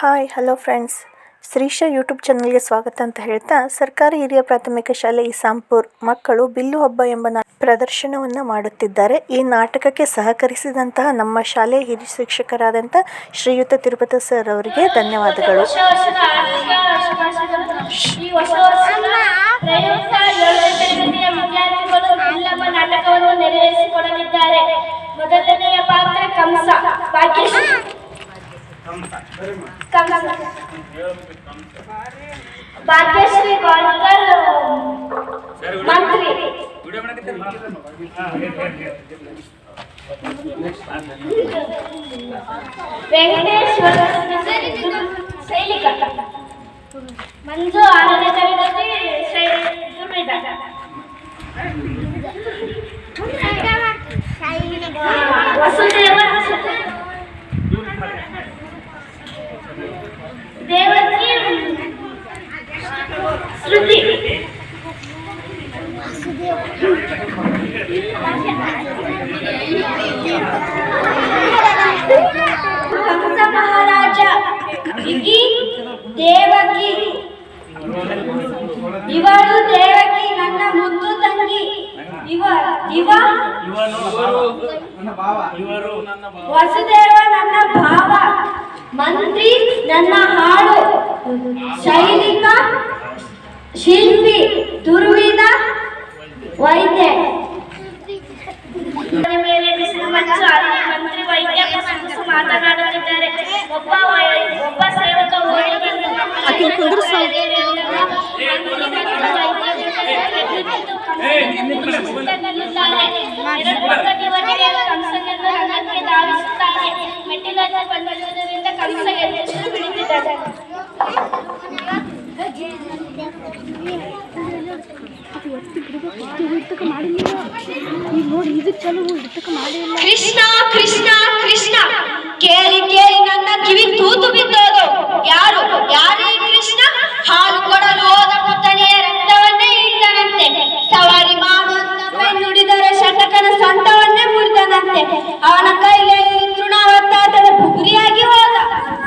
Hi hello friends Shrisha YouTube ಚಾನಲ್ಗೆ ಸ್ವಾಗತ ಅಂತ ಹೇಳ್ತಾ, ಸರ್ಕಾರಿ ಹಿರಿಯ ಪ್ರಾಥಮಿಕ ಶಾಲೆ ಇಸಾಂಪುರ್ ಮಕ್ಕಳು ಬಿಲ್ಲು ಹಬ್ಬ ಎಂಬ ನಾ ಪ್ರದರ್ಶನವನ್ನು ಮಾಡುತ್ತಿದ್ದಾರೆ. ಈ ನಾಟಕಕ್ಕೆ ಸಹಕರಿಸಿದಂತಹ ನಮ್ಮ ಶಾಲೆ ಹಿರಿಯ ಶಿಕ್ಷಕರಾದಂಥ ಶ್ರೀಯುತ ತಿರುಪತಿ ಸರ್ ಅವರಿಗೆ ಧನ್ಯವಾದಗಳು. ಮೊದಲನೆಯ ಪಾತ್ರ ಕಂಸ come, come, come. Bhagyashree Golkar Mantri. Venkateswara శైలిక Manju ఆరణ తరగతి శైలిక ಇವ ವಸುದೇವ ನನ್ನ ಭಾವ. ಮಂತ್ರಿ ನನ್ನ ಹಾಡು. ಶೈಲಿಕ ಶಿಲ್ಪಿ ದುರ್ವಿದ ವೈದ್ಯ. ಮೇಲೆ ಬಿಸಿಲು ಮಂಚು ಅಲ್ಲಿ ಮಂತ್ರಿ ವೈದ್ಯ ಕುಸುಮುಸು ಮಾತನಾಡುತ್ತಿದ್ದಾರೆ. ಒಬ್ಬ ಒಬ್ಬ ಸೇವಕ ಓಡಿ ಬಂದು ಎರಡು ಪಕ್ಕದವರಿಗೆ ಕಂಸನನ್ನು ರಣಕ್ಕೆ ಧಾವಿಸುತ್ತಾರೆ. ಮೆಟ್ಟಿಲನ್ನು ಬಂದಿರುವುದರಿಂದ ಕಂಸ ಎದ್ದು ಬಿಡುತ್ತಿದ್ದಾರೆ. ಕೃಷ್ಣ ಕೃಷ್ಣ ಕೃಷ್ಣ. ಕೇಳಿ ಕೇಳಿ ನನ್ನ ಕಿವಿ ತೂತು ಬಿದ್ದೋದು. ಯಾರು ಯಾರೇ? ಮುರಿದನಂತೆ ಅವನ ಕೈಯಲ್ಲಿ ತೃಣವತ್ತಾತದ ಬುಗುರಿಯಾಗಿ ಹೋದ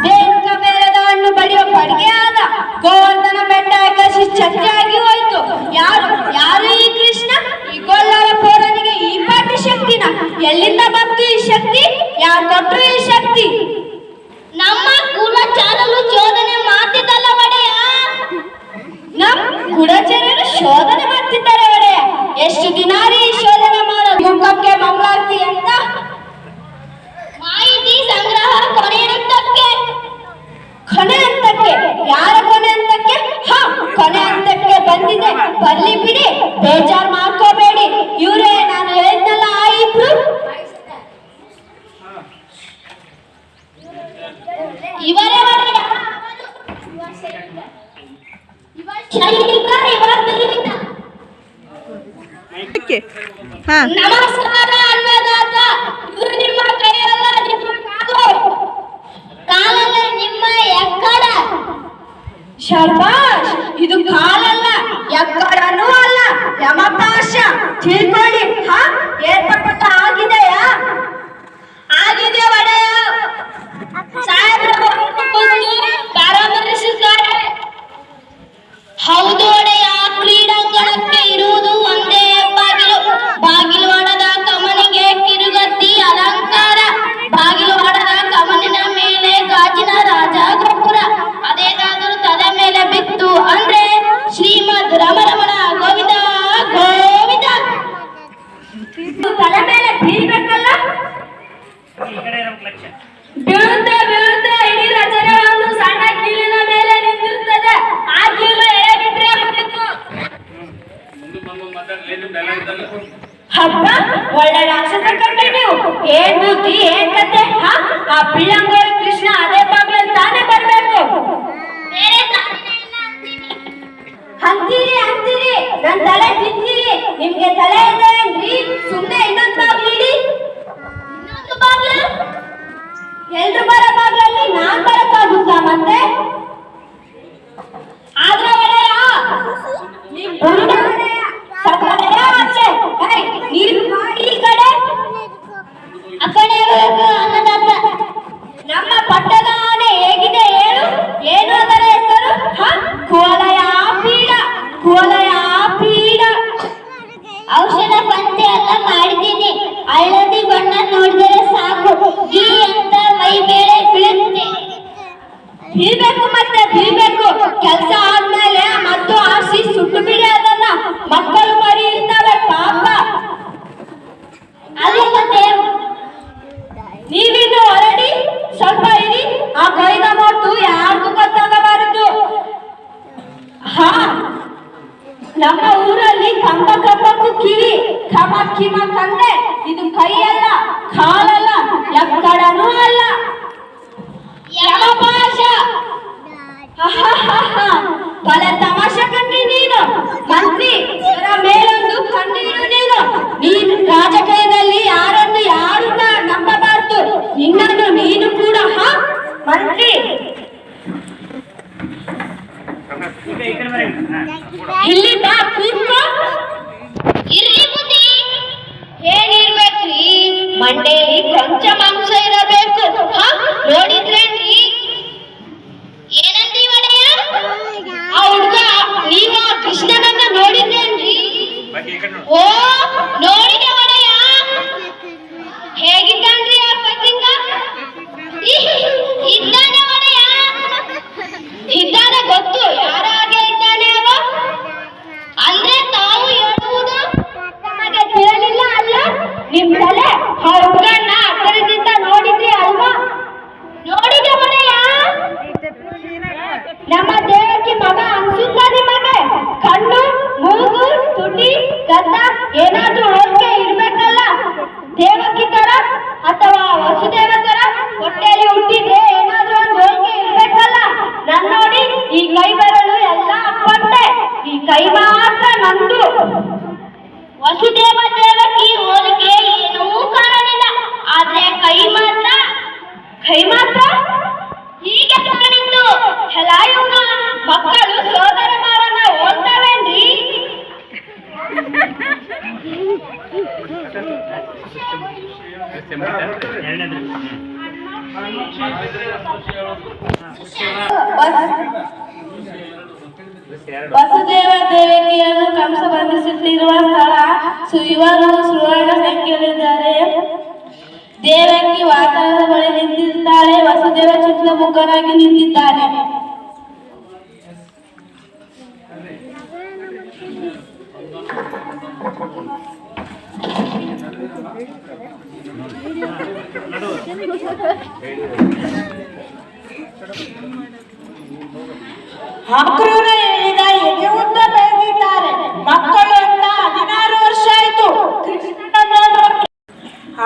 ದೇವಕ ಬೇರದ ಹಣ್ಣು ಬಡಿಯುವ ಬಡಿಗೆ ಆದ ಗೋವರ್ಧನ ಬೆಟ್ಟ ಕಸಿ ಛತ್ರಿಯಾಗಿ ಹೋಯ್ತು. ಯಾರು? ಯಾರು ಈ ಕೃಷ್ಣ? ಈ ಗೊಲ್ಲರ ಪೋರನಿಗೆ ಈ ಪಾಟಿ ಶಕ್ತಿನ ಎಲ್ಲಿಂದ ಬಂತು ಈ ಶಕ್ತಿ? ಯಾರು ಕೊಟ್ಟರು ಈ ಶಕ್ತಿ? ನಮ್ಮ ಕುಲ ಚಾರಲು ಚೋದನೆ ಮಾಡ್ತಿದ್ದಲ್ಲ ಒಡೆಯ. ನಮ್ಮ ಗುಡಚರರು ಶೋಧನೆ ಮಾಡ್ತಿದ್ದಾರೆ ಒಡೆಯ. ಎಷ್ಟು ದಿನ ಇವರೇ ನಮಸ್ಕಾರ ಅನ್ನದಾತ ಇವರು ನಿಮ್ಮ ಕೈಯಲ್ಲ ನಿಮ್ಮ ಕಾಲು. ಕಾಲಲ್ಲ ನಿಮ್ಮ ಎಕ್ಕಡ. ಶಬಾಷ್ ಇದು ಕಾಲಲ್ಲ ಎಕ್ಕಡನೂ ಅಲ್ಲ. ಯಮಪಾಶ ತಿಳ್ಕೊಳ್ಳಿ. ಹಾ? ಏರ್ಪಟ್ಟ ಆಗಿದೆಯಾ ತಲೆ ಮೇಲೆ ಬೀಳ್ಬೇಕಲ್ಲ? ಬೀಳುತ್ತಾ ಬೀಳುತ್ತಾ ಇಡೀ ರಚನೆ ಒಂದು ಮೇಲೆ ನಿಂತಿರುತ್ತದೆ ಆ ಕೀಲು ಒಳ್ಳೆ ರಾಕ್ಷಸ ಕಂಡ್ರಿ ನೀವು. ಏನ್ ಕೃಷ್ಣ ಅದೇ ಬಾಗ್ಲಲ್ಲಿ ತಾನೇ ಬರ್ಬೇಕು. ನಿಮ್ಗೆ ತಲೆ ನಮ್ಮ ಊರಲ್ಲಿ ಕಂಬ ಕಂಬಕ್ಕೂ ಕಿವಿ ಖಮ ಕಿಮ ಕಂದೆ. ಇದು ಕೈಯಲ್ಲ, ಕಾಲಲ್ಲ, ಎಕ್ಕಡನೂ ಅಲ್ಲ. ಬಲ ತಮಾಷೆ ಕಂಡ್ರಿ ನೀನು. ಮಂತ್ರಿ ಮೇಲೊಂದು ಕಂಡಿರು ನೀನು. ನೀನು ರಾಜಕೀಯದಲ್ಲಿ ಯಾರನ್ನು ಯಾರು ನ- ನಂಬಬಾರ್ದು? ನಿನ್ನನ್ನು ನೀನು ಕೂಡ ಮಂತ್ರಿ ಇಲ್ಲಿ ಬಾ ಕೂತ್ಕೋ. ಇರ್ಲಿ ಬುದ್ಧಿ. ಏನಿರ್ಬೇಕ್ರಿ? ಮಂಡೇಲಿ ಕೊಂಚ ಮಾಂಸ ಇರಬೇಕು? ನೋಡಿದ್ರೇನ್ರಿ ಏನಂದಿ ಒಡೆಯ? ಆ ಹುಡುಗ ನೀವ ಕೃಷ್ಣನನ್ನ ನೋಡಿದ್ರೇನ್ರಿ ಓ ನೋಡಿದೆ ವಸುದೇವ ದೇವಕಿಯನ್ನು ಕಂಸ ಬಂಧಿಸುತ್ತಿರುವ ಸ್ಥಳ ಸು- ಇವರು ಸುವರ್ಣ ಸಂಖ್ಯೆಯಲ್ಲಿದ್ದಾರೆ ದೇವಕಿ ವಾತಾವರಣ ಬಳಿ ನಿಂತಿದ್ದಾಳೆ ವಸುದೇವ ಚಿತ್ರಮುಖನಾಗಿ ನಿಂತಿದ್ದಾನೆ ಅಕ್ರೂರ ಹೇಳಿದ ಎದೆ ಉದ್ದ ಬೆಳೆದಿದ್ದಾರೆ ಮಕ್ಕಳು ಅಂತ ಹದಿನಾರು ವರ್ಷ ಆಯ್ತು.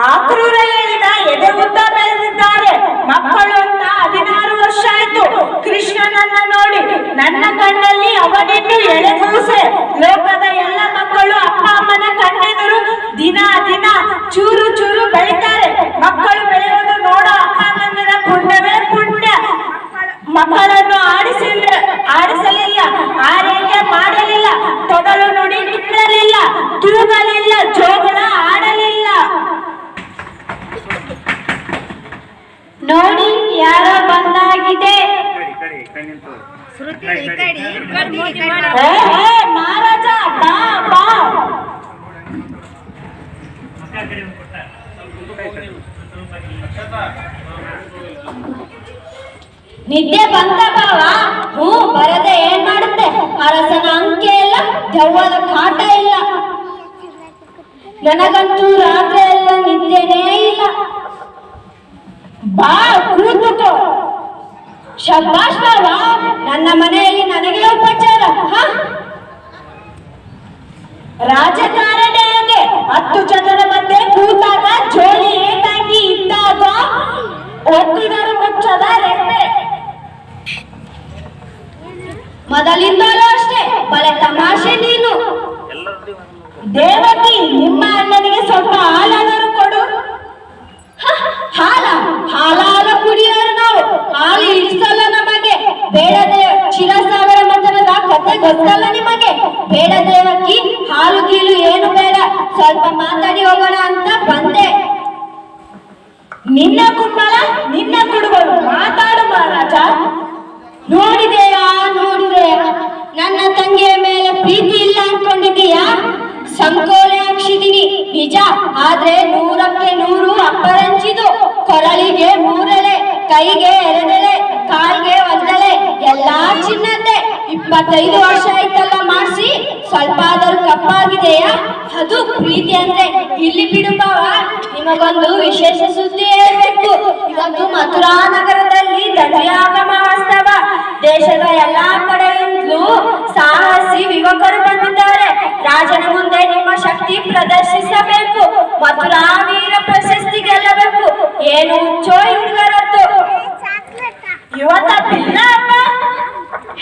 ಆಕ್ರೂರ ಹೇಳಿದ ಎದೆ ಉದ್ದ ಬೆಳೆದಿದ್ದಾರೆ ಮಕ್ಕಳು ಅಂತ ಹದಿನಾರು ವರ್ಷ ಆಯ್ತು. ಕೃಷ್ಣನನ್ನ ನೋಡಿ. ನನ್ನ ಕಣ್ಣಲ್ಲಿ ಅವನಿನ್ನು ಎಳೆಗೂಸೆ ಲೋಕದ ಎಲ್ಲ ಮಕ್ಕಳು ಅಪ್ಪ, ಅಮ್ಮನ ಕಣ್ಣೆದುರು ದಿನ ದಿನ ಚೂರು ಚೂರು ಬೆಳಿತಾರೆ. ಮಕ್ಕಳು ಬೆಳೆಯೋದು ನೋಡೋ, ಅಪ್ಪ ಅಮ್ಮನ ಪುಣ್ಯವೇ ಪುಣ್ಯ. ಮಕ್ಕಳನ್ನು ಆಡಿಸಿಲ್ಲ, ಆಡಿಸಲಿಲ್ಲ, ಆರೈಕೆ ಮಾಡಲಿಲ್ಲ ತೊಡಲು ನುಡಿ ನಿಲ್ಲಲಿಲ್ಲ ತೂಗಲಿಲ್ಲ ಮಹಾರಾಜ ನಿದ್ದೆ ಬಂತ ಬಾವ ಹ್ಞೂ ಬರದೆ ಏನ್ ಮಾಡುತ್ತೆ? ಅರಸನ ಅಂಕೆ ಇಲ್ಲ ದೆವ್ವದ ಕಾಟ ಇಲ್ಲ. ನನಗಂತೂ ರಾತ್ರಿ ಎಲ್ಲ ನಿದ್ದೆನೇ ಇಲ್ಲ. ಬಾ ಕೂತುಕೋ ಶಬ್ಬಾಷ್ ಬಾವ ನನ್ನ ಮನೆಯಲ್ಲಿ ನನಗೆ ಉಪಚಾರ, ಹ? ರಾಜಕಾರಣಿ ಹಾಗೆ ಹತ್ತು ಜನರ ಮಧ್ಯೆ ಕೂತಾಗ ಜೋಳಿ ಏಟಾಗಿ ಇದ್ದಾಗ ಒತ್ತಿದರು ಮುಚ್ಚದ ರೆಪ್ಪೆ ಮೊದಲಿಂದಲೂ ಅಷ್ಟೇ, ಬಲೆ ತಮಾಷೆ ನೀನು ದೇವಕಿ, ನಿಮ್ಮ ಅಣ್ಣನಿಗೆ ಸ್ವಲ್ಪ ಹಾಲಾದರೂ ನಿಜ, ಆದ್ರೆ ನೂರಕ್ಕೆ ನೂರು ಅಪ್ಪರಂಚಿದು. ಕೊರಳಿಗೆ ಮೂರೆಲೆ ಕೈಗೆ ಎರಡೆಲೆ ಕಾಲ್ಗೆ ಒಂದು ಇಪ್ಪತ್ತೈದು ವರ್ಷ ಆಯ್ತಲ್ಲ ಮಾಡಿಸಿ ಸ್ವಲ್ಪ ಆದರೂ ಕಪ್ಪಾಗಿದೆಯಾ? ಅದು ಪ್ರೀತಿ ಅಂದ್ರೆ ಇಲ್ಲಿ ಬಿಡು ನಿಮಗೊಂದು ವಿಶೇಷ ಸುದ್ದಿ ಹೇಳ್ಬೇಕು. ಇವತ್ತು ಮಥುರಾ ನಗರದಲ್ಲಿ ದಂಡಯಾಗಮ ವಾಸ್ತವ ದೇಶದ ಎಲ್ಲಾ ಕಡೆಯಿಂದಲೂ ಸಾಹಸಿ ಯುವಕರು ಬಂದಿದ್ದಾರೆ ರಾಜನ ಮುಂದೆ ನಿಮ್ಮ ಶಕ್ತಿ ಪ್ರದರ್ಶಿಸಬೇಕು ಮಥುರಾ ವೀರ ಪ್ರಶಸ್ತಿ ಗೆಲ್ಲಬೇಕು ಏನು ಈ ಹುಡುಗರದ್ದು? ಇವತ್ತ ಹಾಗೆ ಹಬ್ಬ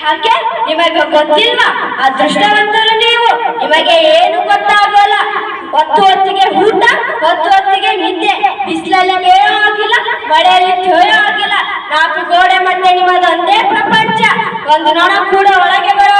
ಯಾಕೆ ನಿಮಗೆ ಗೊತ್ತಿಲ್ವಾ? ಅದೃಷ್ಟವಂತರು ನೀವು. ನಿಮಗೆ ಏನು ಗೊತ್ತಾಗೋಲ್ಲ? ಹೊತ್ತು ಹೊತ್ತಿಗೆ ಊಟ ಹೊತ್ತು ಹೊತ್ತಿಗೆ ನಿದ್ದೆ. ಬಿಸಿಲಲ್ಲಿ ಬೇಯೋ ಆಗಿಲ್ಲ, ಮಳೆಯಲ್ಲಿ ಚೋಯೋ ಆಗಿಲ್ಲ. ನಾಲ್ಕು ಗೋಡೆ ಮತ್ತೆ ನಿಮ್ಮದೊಂದೇ ಪ್ರಪಂಚ. ಒಂದು ನೋಣ ಕೂಡ ಒಳಗೆ ಬರೋ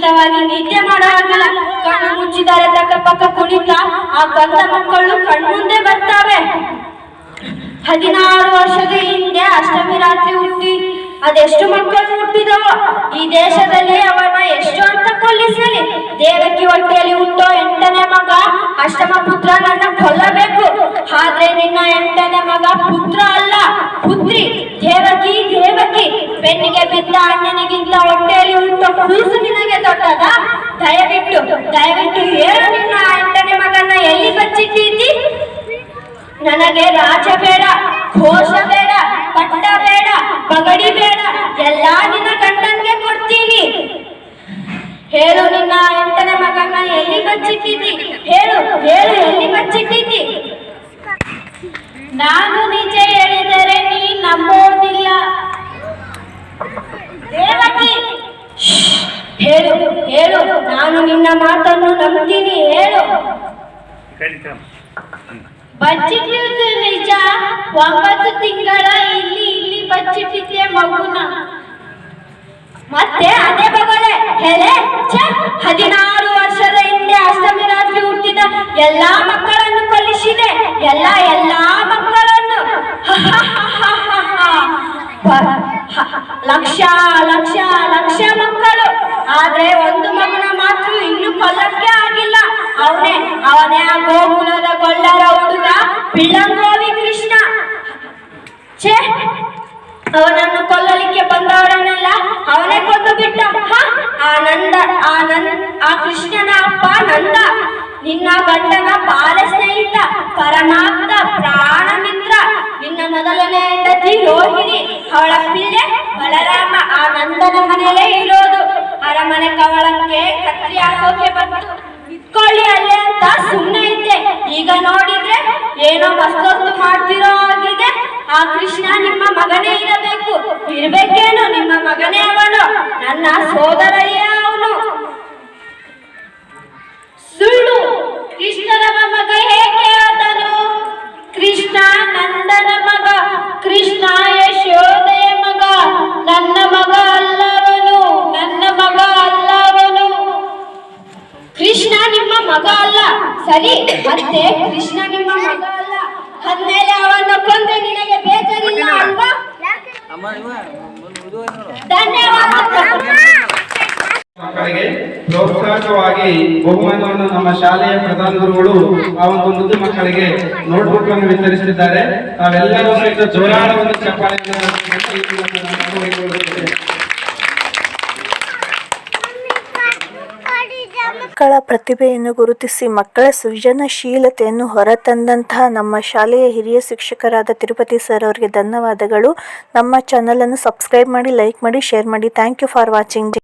ನಿಶ್ಚಿತವಾಗಿ ನಿದ್ದೆ ಮಾಡೋ ಹಾಗಿಲ್ಲ ಕಣ್ಣು ಮುಚ್ಚಿದರೆ ತಕ್ಕ ಪಕ್ಕ ಕುಣಿತ, ಆ ಕಂದ ಮಕ್ಕಳು ಕಣ್ಮುಂದೆ ಬರ್ತಾವೆ. ಹದಿನಾರು ವರ್ಷದ ಹಿಂದೆ ಅಷ್ಟಮಿ ರಾತ್ರಿ ಹುಟ್ಟಿ, ಅದೆಷ್ಟು ಮಕ್ಕಳು ಹುಟ್ಟಿದೋ ಈ ದೇಶದಲ್ಲಿ ಅವನ ಎಷ್ಟು ಅಂತ ಕೊಲ್ಲಿಸಲಿ? ದೇವಕಿ ಹೊಟ್ಟೆಯಲ್ಲಿ ಹುಟ್ಟೋ ಎಂಟನೇ ಮಗ ಅಷ್ಟಮ ಪುತ್ರ ನನ್ನ ಕೊಲ್ಲಬೇಕು. ಆದ್ರೆ ನಿನ್ನ ಎಂಟನೇ ಮಗ ಪುತ್ರ ಅಲ್ಲ, ಪುತ್ರಿ. ದೇವಕಿ ದೇವಕಿ. ಬೆನ್ನಿಗೆ ಬಿದ್ದ ಅಣ್ಣನಿಗಿಂತ ಕೂಸು ನಿನಗೆ ದೊಡ್ಡದ ದಯವಿಟ್ಟು ದಯವಿಟ್ಟು ಹೇಳು ನಿನ್ನ ಎಂಟನೇ ಮಗನ ಎಲ್ಲಿ ಬಚ್ಚಿಟ್ಟಿದ್ದಿ? ನನಗೆ ರಾಜ ಬೇಡ, ಘೋಷ ಬೇಡ, ಪಟ್ಟ ಬೇಡ ಪಗಡಿ ಬೇಡ, ಎಲ್ಲಾ ನಿನ್ನ ಗಂಡನ್ಗೆ ಕೊಡ್ತೀನಿ. ಹೇಳು ನಿನ್ನ ಎಂಟನೇ ಮಗನ ಎಲ್ಲಿ ಬಚ್ಚಿಟ್ಟಿದ್ದಿ? ಹೇಳು ಹೇಳು ಎಲ್ಲಿ ಬಚ್ಚಿಟ್ಟಿದ್ದಿ? ನಾನು ನಿಜ ಹೇಳಿದರೆ ನೀ ನಂಬೋದಿಲ್ಲ ದೇವಕಿ ಶ್ಶ್, ಹೇಳು ಹೇಳು ನಾನು ನಿನ್ನ ಮಾತನ್ನು ನಂಬ್ತೀನಿ ಹೇಳು. ಬಚ್ಚಿಟ್ಟಿದ್ದು ನಿಜ ಒಂಬತ್ತು ತಿಂಗಳ ಇಲ್ಲಿ ಇಲ್ಲಿ ಬಚ್ಚಿಟ್ಟಿದ್ದೆ ಮಗುನ. ಮತ್ತೆ ಅದೇ ಮಗಳೇ ಹೇಳೆ ಛೆ, ಹದಿನಾರು ವರ್ಷದ ಹಿಂದೆ ಅಷ್ಟಮಿ ರಾತ್ರಿ ಹುಟ್ಟಿದ ಎಲ್ಲಾ ಮಕ್ಕಳನ್ನು ಕಲಿಸಿದೆ ಎಲ್ಲ ಎಲ್ಲಾ ಮಕ್ಕಳನ್ನು. ಲಕ್ಷ ಲಕ್ಷ ಲಕ್ಷ ಮಕ್ಕಳು. ಆದ್ರೆ ಒಂದು ಇನ್ನು ಕೊಲ್ಲಕ್ಕೆ ಆಗಿಲ್ಲ. ಅವನೇ ಅವನೇ ಆ ಗೋಕುಲದ ಕೊಲ್ಲರ ಹುಡುಗ ಪಿಳ್ಳಂಗೋವಿ ಕೃಷ್ಣ. ಛೇ, ಅವನನ್ನು ಕೊಲ್ಲಲಿಕ್ಕೆ ಬಂದವರನ್ನೆಲ್ಲ, ಅವನೇ ಕೊಂದು ಬಿಟ್ಟ? ಆ ನಂದ ಆ ನಂದ ಆ ಕೃಷ್ಣನ ಅಪ್ಪ ನಂದ. ನಿನ್ನ ಗಂಡನ ಬಾಲ ಸ್ನೇಹಿತ ಪರಮಾತ್ಮ ಪ್ರಾಣ ಮಿತ್ರ ನಿನ್ನ ಮೊದಲನೇ ಹೆಂಡತಿ ರೋಹಿಣಿ ಅವಳ ಪಿಲ್ಲೆ ಬಲರಾಮ ಆ ನಂದನ ಮನೆಯಲ್ಲೇ ಇರೋದು. ಅರಮನೆ ಕವಳಕ್ಕೆ ಕತ್ರಿ ಹಾಕೋಕೆ ಬಂತು. ಇಟ್ಕೊಳ್ಳಿ ಅಲ್ಲೇ ಅಂತ ಸುಮ್ಮನೆ ಇದ್ದೆ. ಈಗ ನೋಡಿದ್ರೆ ಏನೋ ಮಸ್ತೊತ್ತು ಮಾಡ್ತಿರೋ ಆಗಿದೆ ಆ ಕೃಷ್ಣ ನಿಮ್ಮ ಮಗನೇ ಇರಬೇಕು. ಇರ್ಬೇಕೇನು ನಿಮ್ಮ ಮಗನೇ ಅವನು? ನನ್ನ ಸೋದರಯ್ಯ ಅವನು. ಸುಳ್ಳು. ಸರಿ ಮತ್ತೆ ಕೃಷ್ಣ ನಿಮ್ಮ ಮಗ ಅಲ್ಲ. ಅಂದ್ಮೇಲೆ ಅವನ ಕೊಂದ್ರೆ ನಿನಗೆ ಬೇಜಾರಿಲ್ಲ ಅಲ್ವಾ? ಧನ್ಯವಾದ. ಮಕ್ಕಳಿಗೆ ಪ್ರೋತ್ಸಾಹಕವಾಗಿ ಬಹುಮಾನವನ್ನು ನಮ್ಮ ಶಾಲೆಯ ಪ್ರಧಾನ ಗುರುಗಳು ಆ ಒಂದು ಮುದ್ದು ಮಕ್ಕಳಿಗೆ ನೋಟ್ಬುಕ್ ಅನ್ನು ವಿತರಿಸಿದ್ದಾರೆ. ತಾವೆಲ್ಲರೂ ಸಹಿತ ಜೋರಾದ ಒಂದು ಚಪ್ಪಾಳೆಯನ್ನು ತಟ್ಟಿ ಈ ಒಂದು ನಮ್ಮ ವಹಿಸಿಕೊಳ್ಳುತ್ತೇವೆ. ಮಕ್ಕಳ ಪ್ರತಿಭೆಯನ್ನು ಗುರುತಿಸಿ ಮಕ್ಕಳ ಸೃಜನಶೀಲತೆಯನ್ನು ಹೊರತಂದಂತಹ ನಮ್ಮ ಶಾಲೆಯ ಹಿರಿಯ ಶಿಕ್ಷಕರಾದ ತಿರುಪತಿ ಸರ್ ಅವರಿಗೆ ಧನ್ಯವಾದಗಳು. ನಮ್ಮ ಚಾನಲನ್ನು ಸಬ್ಸ್ಕ್ರೈಬ್ ಮಾಡಿ ಲೈಕ್ ಮಾಡಿ ಶೇರ್ ಮಾಡಿ. Thank you for watching